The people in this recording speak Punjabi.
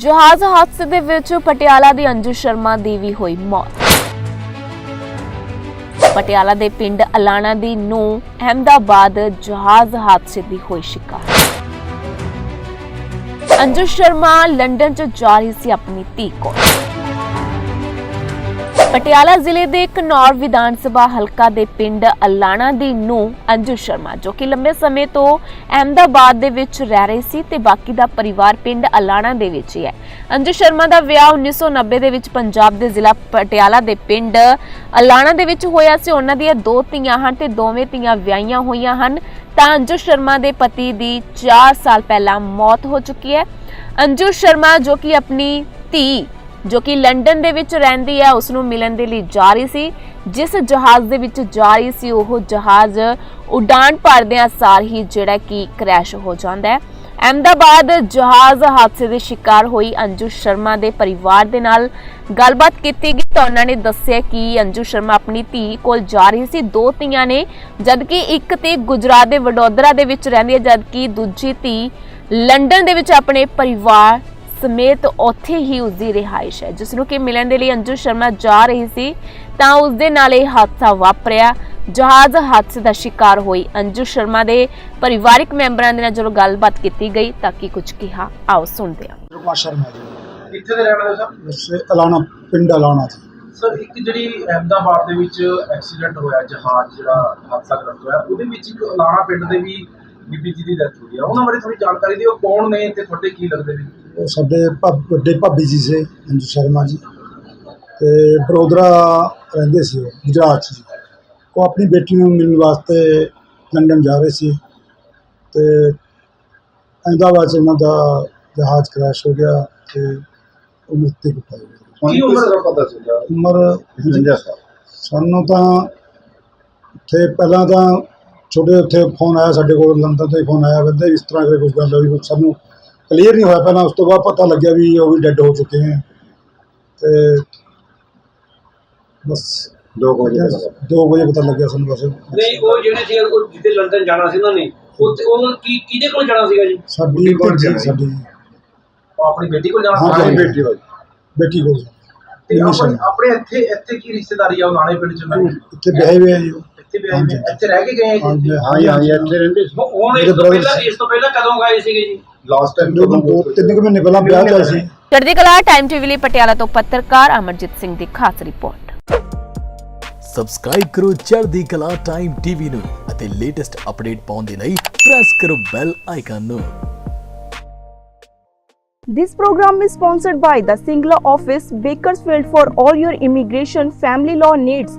ਜਹਾਜ਼ ਹਾਦਸੇ ਦੇ ਵਿੱਚ ਪਟਿਆਲਾ ਦੀ ਅੰਜੂ ਸ਼ਰਮਾ ਦੀ ਵੀ ਹੋਈ ਮੌਤ। ਪਟਿਆਲਾ ਦੇ ਪਿੰਡ ਅਲਾਣਾ ਦੀ ਨੂੰ ਅਹਿਮਦਾਬਾਦ ਜਹਾਜ਼ ਹਾਦਸੇ ਦੀ ਹੋਈ ਸ਼ਿਕਾਰ। ਅੰਜੂ ਸ਼ਰਮਾ ਲੰਡਨ 'ਚ ਜਾ ਰਹੀ ਸੀ ਆਪਣੀ ਧੀ ਕੋਲ। ਪਟਿਆਲਾ ਜ਼ਿਲ੍ਹੇ ਦੇ ਘਨੌਰ ਵਿਧਾਨ ਸਭਾ ਹਲਕਾ ਦੇ ਪਿੰਡ ਅਲਾਣਾ ਦੀ ਨੂੰ ਅੰਜੂ ਸ਼ਰਮਾ, ਜੋ ਕਿ ਲੰਬੇ ਸਮੇਂ ਤੋਂ ਅਹਿਮਦਾਬਾਦ ਦੇ ਵਿੱਚ ਰਹਿ ਰਹੀ ਸੀ ਤੇ ਬਾਕੀ ਦਾ ਪਰਿਵਾਰ ਪਿੰਡ ਅਲਾਣਾ ਦੇ ਵਿੱਚ ਹੀ ਹੈ। ਅੰਜੂ ਸ਼ਰਮਾ ਦਾ ਵਿਆਹ 1990 ਦੇ ਵਿੱਚ ਪੰਜਾਬ ਦੇ ਜ਼ਿਲ੍ਹਾ ਪਟਿਆਲਾ ਦੇ ਪਿੰਡ ਅਲਾਣਾ ਦੇ ਵਿੱਚ ਹੋਇਆ ਸੀ। ਉਹਨਾਂ ਦੀਆਂ ਦੋ ਧੀਆਂ ਹਨ ਤੇ ਦੋਵੇਂ ਧੀਆਂ ਵਿਆਹੀਆਂ ਹੋਈਆਂ ਹਨ। ਤਾਂ ਅੰਜੂ ਸ਼ਰਮਾ ਦੇ ਪਤੀ ਦੀ 4 ਸਾਲ ਪਹਿਲਾਂ ਮੌਤ ਹੋ ਚੁੱਕੀ ਹੈ। ਅੰਜੂ ਸ਼ਰਮਾ, ਜੋ ਕਿ ਆਪਣੀ ਧੀ ਜੋ ਕਿ ਲੰਡਨ ਦੇ ਵਿੱਚ ਰਹਿੰਦੀ ਹੈ, ਉਸ ਨੂੰ ਮਿਲਣ ਦੇ ਲਈ ਜਾ ਰਹੀ ਸੀ। ਜਿਸ ਜਹਾਜ਼ ਦੇ ਵਿੱਚ ਜਾ ਰਹੀ ਸੀ, ਉਹ ਜਹਾਜ਼ ਉਡਾਨ ਭਰਦਿਆਂ ਸਾਰ ਹੀ ਜਿਹੜਾ ਕਿ ਕ੍ਰੈਸ਼ ਹੋ ਜਾਂਦਾ ਹੈ। ਅਹਿਮਦਾਬਾਦ ਜਹਾਜ਼ ਹਾਦਸੇ ਦੇ ਸ਼ਿਕਾਰ ਹੋਈ ਅੰਜੂ ਸ਼ਰਮਾ ਦੇ ਪਰਿਵਾਰ ਦੇ ਨਾਲ ਗੱਲਬਾਤ ਕੀਤੀ ਗਈ ਤਾਂ ਉਹਨਾਂ ਨੇ ਦੱਸਿਆ ਕਿ ਅੰਜੂ ਸ਼ਰਮਾ ਆਪਣੀ ਧੀ ਕੋਲ ਜਾ ਰਹੀ ਸੀ। ਦੋ ਧੀਆਂ ਨੇ, ਜਦਕਿ ਇੱਕ ਤੇ ਗੁਜਰਾਤ ਦੇ ਵਡੋਦਰਾ ਦੇ ਵਿੱਚ ਰਹਿੰਦੀ ਹੈ, ਜਦਕਿ ਦੂਜੀ ਧੀ ਲੰਡਨ ਦੇ ਵਿੱਚ ਆਪਣੇ ਪਰਿਵਾਰ ਸਮੇਤ ਉੱਥੇ ਹੀ ਉਸ ਦੀ ਰਿਹਾਇਸ਼ ਹੈ ਜਿਸ ਨੂੰ ਕਿ ਮਿਲਣ ਦੇ ਲਈ ਅੰਜੂ ਸ਼ਰਮਾ ਜਾ ਰਹੀ ਸੀ ਤਾਂ ਉਸ ਦੇ ਨਾਲ ਇਹ ਹਾਦਸਾ ਵਾਪਰਿਆ। ਜਹਾਜ਼ ਹਾਦਸੇ ਦਾ ਸ਼ਿਕਾਰ ਹੋਈ ਅੰਜੂ ਸ਼ਰਮਾ ਦੇ ਪਰਿਵਾਰਕ ਮੈਂਬਰਾਂ ਦੇ ਨਾਲ ਜਦੋਂ ਗੱਲਬਾਤ ਕੀਤੀ ਗਈ ਤਾਂ ਕੀ ਕੁਝ ਕਿਹਾ ਆਓ ਸੁਣਦੇ ਹਾਂ। ਕੁਮਾਰ ਸ਼ਰਮਾ ਜੀ। ਕਿੱਥੇ ਦੇ ਰਹਿਣ ਵਾਲੇ ਸਰ? ਵੈਸੇ ਅਲਾਣਾ ਪਿੰਡ ਅਲਾਣਾ ਸੀ ਸਰ ਇੱਕ ਜਿਹੜੀ ਅਹਿਮਦਾਬਾਦ ਦੇ ਵਿੱਚ ਐਕਸੀਡੈਂਟ ਹੋਇਆ ਜਹਾਜ਼ ਜਿਹੜਾ ਹਾਦਸਾ ਗ੍ਰਸਤ ਹੋਇਆ ਉਹਦੇ ਵਿੱਚ ਇੱਕ ਲਾਣਾ ਪਿੰਡ ਦੇ ਵੀ ਬੀਬੀ ਜੀ ਦੀ ਡੈਥ ਹੋਈ ਆ। ਉਹਨਾਂ ਬਾਰੇ ਥੋੜੀ ਜਾਣਕਾਰੀ ਦਿਓ ਕੌਣ ਨੇ ਤੇ ਤੁਹਾਡੇ ਕੀ ਲੱਗਦੇ ਨੇ? ਉਹ ਸਾਡੇ ਭਾ- ਵੱਡੇ ਭਾਬੀ ਜੀ ਸੀ ਅੰਜੂ ਸ਼ਰਮਾ ਜੀ। ਤੇ ਬਰੋਦਰਾ ਰਹਿੰਦੇ ਸੀ ਉਹ, ਗੁਜਰਾਤ 'ਚ ਜੀ। ਉਹ ਆਪਣੀ ਬੇਟੀ ਨੂੰ ਮਿਲਣ ਵਾਸਤੇ ਲੰਡਨ ਜਾ ਰਹੇ ਸੀ। ਤੇ ਅਹਿਮਦਾਬਾਦ 'ਚ ਉਹਨਾਂ ਦਾ ਜਹਾਜ਼ ਕ੍ਰੈਸ਼ ਹੋ ਗਿਆ ਤੇ ਉਹ ਮ੍ਰਿਤਕ ਹੋ ਗਈ ਕੀ ਉਮਰ ਦਾ ਪਤਾ ਚੱਲਿਆ? ਉਮਰ ਸਾਨੂੰ ਤਾਂ ਉੱਥੇ ਪਹਿਲਾਂ ਤਾਂ ਛੋਟੇ ਉੱਥੇ ਫੋਨ ਆਇਆ ਸਾਡੇ ਕੋਲ ਲੰਡਨ ਤੋਂ ਹੀ ਫੋਨ ਆਇਆ ਕਹਿੰਦੇ ਇਸ ਤਰ੍ਹਾਂ ਦੇ ਕੁਝ ਗੱਲ ਹੋਈ ਸਾਨੂੰ ਕਲੀਅਰ ਨਹੀਂ ਹੋਇਆ ਪਹਿਲਾਂ ਉਸ ਤੋਂ ਬਾਅਦ ਪਤਾ ਲੱਗਿਆ ਵੀ ਉਹ ਵੀ ਡੈੱਡ ਹੋ ਚੁੱਕੇ ਹੈ ਤੇ ਬਸ ਦੋ ਕੁ ਵਜੇ ਦੋ ਵਜੇ ਪਤਾ ਲੱਗਿਆ ਸਾਨੂੰ ਬਸ ਨਹੀਂ ਉਹ ਜਿਹੜੇ ਸੀ ਉਹ ਜਿੱਥੇ ਲੰਡਨ ਜਾਣਾ ਸੀ ਉਹਨਾਂ ਨੇ ਉੱਥੇ ਉਹ ਕੀ ਕਿਹਦੇ ਕੋਲ ਜਾਣਾ ਸੀਗਾ ਜੀ ਸਾਡੀ ਕੋਲ। ਸਾਡੀ ਉਹ ਆਪਣੀ ਬੇਟੀ ਕੋਲ ਜਾਣਾ ਸੀ? ਹਾਂ। ਬੇਟੀ ਹੋਈ ਬੇਟੀ ਕੋਲ ਆਪਣੇ ਇੱਥੇ ਇੱਥੇ ਕੀ ਰਿਸ਼ਤੇਦਾਰੀ ਆ ਉਹ ਨਾਲੇ ਪਿੰਡ ਚ? ਇੱਥੇ ਵਿਆਹੇ ਹੋਏ ਆ ਜੀ ਉਹ। ਇੱਥੇ ਵੀ ਆਏ ਨੇ ਇੱਥੇ ਰਹਿ ਕੇ ਗਏ ਆ ਹਾਂਜੀ ਜੀ? ਹਾਂ ਜੀ ਹਾਂ ਜੀ ਇੱਥੇ ਰਹਿੰਦੇ ਸੀ ਉਹ- ਹੁਣ ਮੇਰੇ ਇਸ ਤੋਂ brother ਪਹਿਲਾਂ। ਇਸ ਤੋਂ ਪਹਿਲਾਂ ਕਦੋਂ ਗਏ ਸੀਗੇ ਜੀ ਲਾਸਟ ਟਾਈਮ ਦੋ ਦੋ ਤਿੰਨ ਕੁ ਮਹੀਨੇ ਪਹਿਲਾਂ ਵਿਆਹ ਹੋਇਆ ਸੀ ਚੜ੍ਹਦੀ ਕਲਾ ਟਾਈਮ ਟੀਵੀ ਲਈ ਪਟਿਆਲਾ ਤੋਂ ਪੱਤਰਕਾਰ ਅਮਰਜੀਤ ਸਿੰਘ ਦੀ ਖਾਸ ਰਿਪੋਰਟ ਸਬਸਕ੍ਰਾਈਬ ਕਰੋ ਚੜ੍ਹਦੀ ਕਲਾ ਟਾਈਮ ਟੀਵੀ ਨੂੰ ਅਤੇ ਲੇਟੈਸਟ ਅਪਡੇਟ ਪਾਉਣ ਦੇ ਲਈ ਪ੍ਰੈਸ ਕਰੋ ਬੈਲ ਆਈਕਨ ਨੂੰ This program is sponsored by the Singla office, Bakersfield for all your immigration family law needs.